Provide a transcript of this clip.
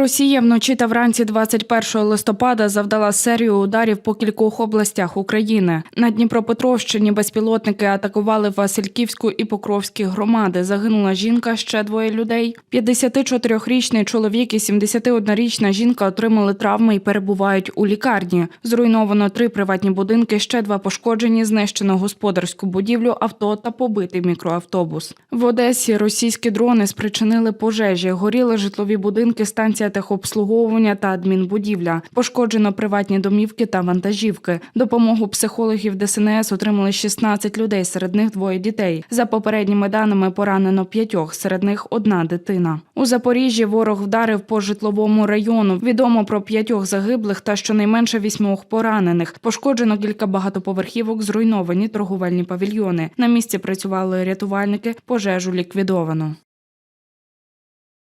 Росія вночі та вранці 21 листопада завдала серію ударів по кількох областях України. На Дніпропетровщині безпілотники атакували Васильківську і Покровські громади. Загинула жінка, ще двоє людей. 54-річний чоловік і 71-річна жінка отримали травми і перебувають у лікарні. Зруйновано три приватні будинки, ще два пошкоджені, знищено господарську будівлю, авто та побитий мікроавтобус. В Одесі російські дрони спричинили пожежі. Горіли житлові будинки, станція техобслуговування та адмінбудівля. Пошкоджено приватні домівки та вантажівки. Допомогу психологів ДСНС отримали 16 людей, серед них двоє дітей. За попередніми даними поранено п'ятьох, серед них одна дитина. У Запоріжжі ворог вдарив по житловому району. Відомо про п'ятьох загиблих та щонайменше вісьмох поранених. Пошкоджено кілька багатоповерхівок, зруйновані торговельні павільйони. На місці працювали рятувальники, пожежу ліквідовано.